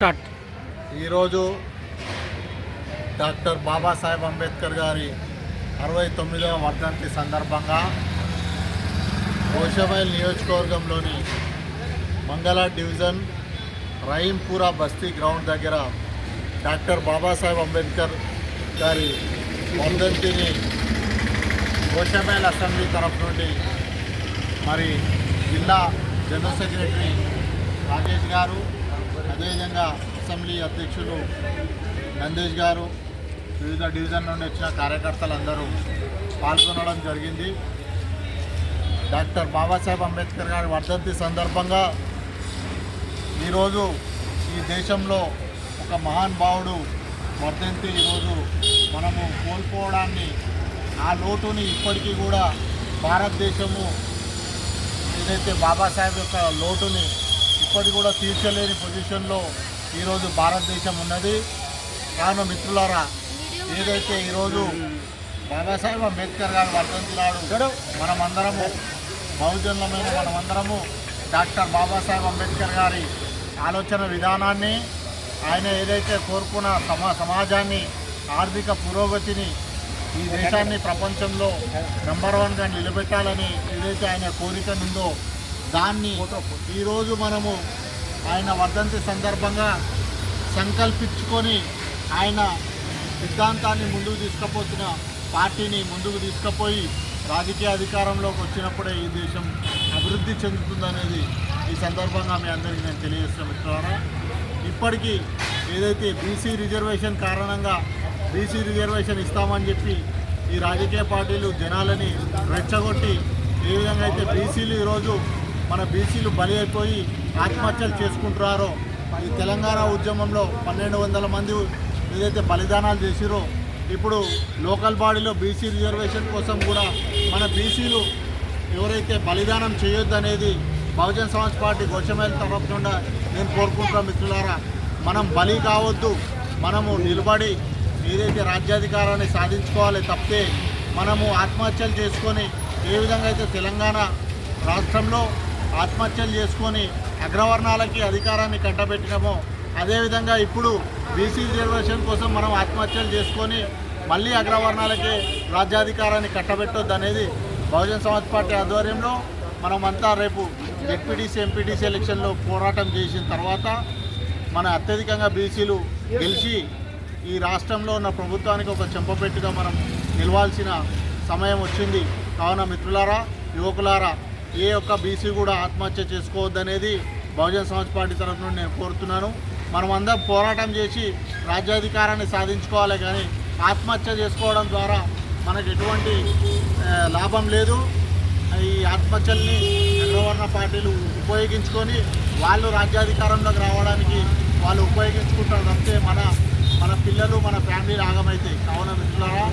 Start. ఈరోజు doctor Babasaheb Ambedkar గారి అరవై తొమ్మిదవ వర్ధంతి సందర్భంగా కోశమైల్ నియోజకవర్గంలోని మంగళ డివిజన్ రహీంపురా బస్తీ గ్రౌండ్ దగ్గర డాక్టర్ బాబాసాహెబ్ అంబేద్కర్ గారి వర్ధంతిని కోశమైల్ అసెంబ్లీ తరఫు నుండి మరి జిల్లా జనరల్ సెక్రటరీ రాజేష్ గారు అదేవిధంగా అసెంబ్లీ అధ్యక్షులు నందేష్ గారు వివిధ డివిజన్ నుండి వచ్చిన కార్యకర్తలందరూ పాల్గొనడం జరిగింది. డాక్టర్ బాబాసాహెబ్ అంబేద్కర్ గారి వర్ధంతి సందర్భంగా ఈరోజు ఈ దేశంలో ఒక మహానుభావుడు వర్ధంతి ఈరోజు మనము కోల్పోవడాన్ని ఆ లోటుని ఇప్పటికీ కూడా భారతదేశము ఏదైతే బాబాసాహెబ్ యొక్క లోటుని ఇప్పటికి కూడా తీర్చలేని పొజిషన్లో ఈరోజు భారతదేశం ఉన్నది. కాను మిత్రులారా ఏదైతే ఈరోజు బాబాసాహెబ్ అంబేద్కర్ గారు వర్ధంతి నాడు మనమందరము బహుజనులమైన మనమందరము డాక్టర్ బాబాసాహెబ్ అంబేద్కర్ గారి ఆలోచన విధానాన్ని ఆయన ఏదైతే కోరుకున్న సమా సమాజాన్ని ఆర్థిక పురోగతిని ఈ దేశాన్ని ప్రపంచంలో నెంబర్ వన్గా నిలబెట్టాలని ఏదైతే ఆయన కోరిక ఉందో దాన్ని ఈరోజు మనము ఆయన వర్ధంతి సందర్భంగా సంకల్పించుకొని ఆయన సిద్ధాంతాన్ని ముందుకు తీసుకుపోతున్న పార్టీని ముందుకు తీసుకుపోయి రాజకీయ అధికారంలోకి వచ్చినప్పుడే ఈ దేశం అభివృద్ధి చెందుతుందనేది ఈ సందర్భంగా మీ అందరికీ నేను తెలియజేస్తాను మిత్రులారా. ఇప్పటికీ ఏదైతే బీసీ రిజర్వేషన్ కారణంగా బీసీ రిజర్వేషన్ ఇస్తామని చెప్పి ఈ రాజకీయ పార్టీలు జనాలని రెచ్చగొట్టి ఏ విధంగా అయితే బీసీలు ఈరోజు మన బీసీలు బలి అయిపోయి ఆత్మహత్యలు చేసుకుంటున్నారో ఈ తెలంగాణ ఉద్యమంలో పన్నెండు వందల మంది ఏదైతే బలిదానాలు చేసిరో ఇప్పుడు లోకల్ బాడీలో బీసీ రిజర్వేషన్ కోసం కూడా మన బీసీలు ఎవరైతే బలిదానం చేయొద్దు అనేది బహుజన్ సమాజ్ పార్టీ గోచమేల తరఫు నుండి నేను కోరుకుంటున్నా మిత్రులారా. మనం బలి కావద్దు మనము నిలబడి ఏదైతే రాజ్యాధికారాన్ని సాధించుకోవాలి తప్పితే మనము ఆత్మహత్యలు చేసుకొని ఏ విధంగా అయితే తెలంగాణ రాష్ట్రంలో ఆత్మహత్యలు చేసుకొని అగ్రవర్ణాలకి అధికారాన్ని కట్టబెట్టినామో అదేవిధంగా ఇప్పుడు బీసీ రిజర్వేషన్ కోసం మనం ఆత్మహత్యలు చేసుకొని మళ్ళీ అగ్రవర్ణాలకి రాజ్యాధికారాన్ని కట్టబెట్టొద్దు అనేది బహుజన్ సమాజ్ పార్టీ ఆధ్వర్యంలో మనమంతా రేపు జెడ్పీటీసీ ఎంపీటీసీ ఎలక్షన్లో పోరాటం చేసిన తర్వాత మన అత్యధికంగా బీసీలు గెలిచి ఈ రాష్ట్రంలో ఉన్న ప్రభుత్వానికి ఒక చెంపపెట్టుగా మనం నిలవాల్సిన సమయం వచ్చింది. కావున మిత్రులారా యువకులారా ఏ ఒక్క బీసీ కూడా ఆత్మహత్య చేసుకోవద్దనేది బహుజన్ సమాజ్ పార్టీ తరఫు నుండి నేను కోరుతున్నాను. మనం అందరం పోరాటం చేసి రాజ్యాధికారాన్ని సాధించుకోవాలి కానీ ఆత్మహత్య చేసుకోవడం ద్వారా మనకు ఎటువంటి లాభం లేదు. ఈ ఆత్మహత్యల్ని అగ్రవర్ణ పార్టీలు ఉపయోగించుకొని వాళ్ళు రాజ్యాధికారంలోకి రావడానికి వాళ్ళు ఉపయోగించుకుంటారు తప్పితే మన మన పిల్లలు మన ఫ్యామిలీలు ఆగమైతాయి. కావున మిత్రులారా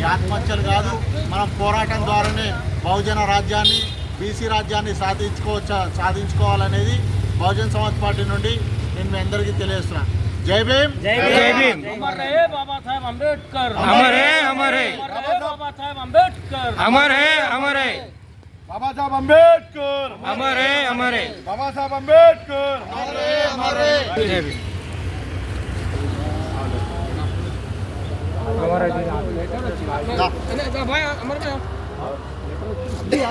ఈ ఆత్మహత్యలు కాదు మనం పోరాటం ద్వారానే బహుజన రాజ్యాన్ని బీసీ రాజ్యాన్ని సాధించుకోవచ్చా సాధించుకోవాలనేది బహుజన్ సమాజ్ పార్టీ నుండి నేను మీ అందరికీ తెలియజేస్తున్నాను జై భీమ్ జై భీమ్ अमर रहे बाबा साहेब अम्बेडकर अमर है अमर है अमर रहे बाबा साहेब अम्बेडकर अमर है अमर है बाबासाहेब आंबेडकर अमर है अमर है बाबासाहेब आंबेडकर जय भीम దా.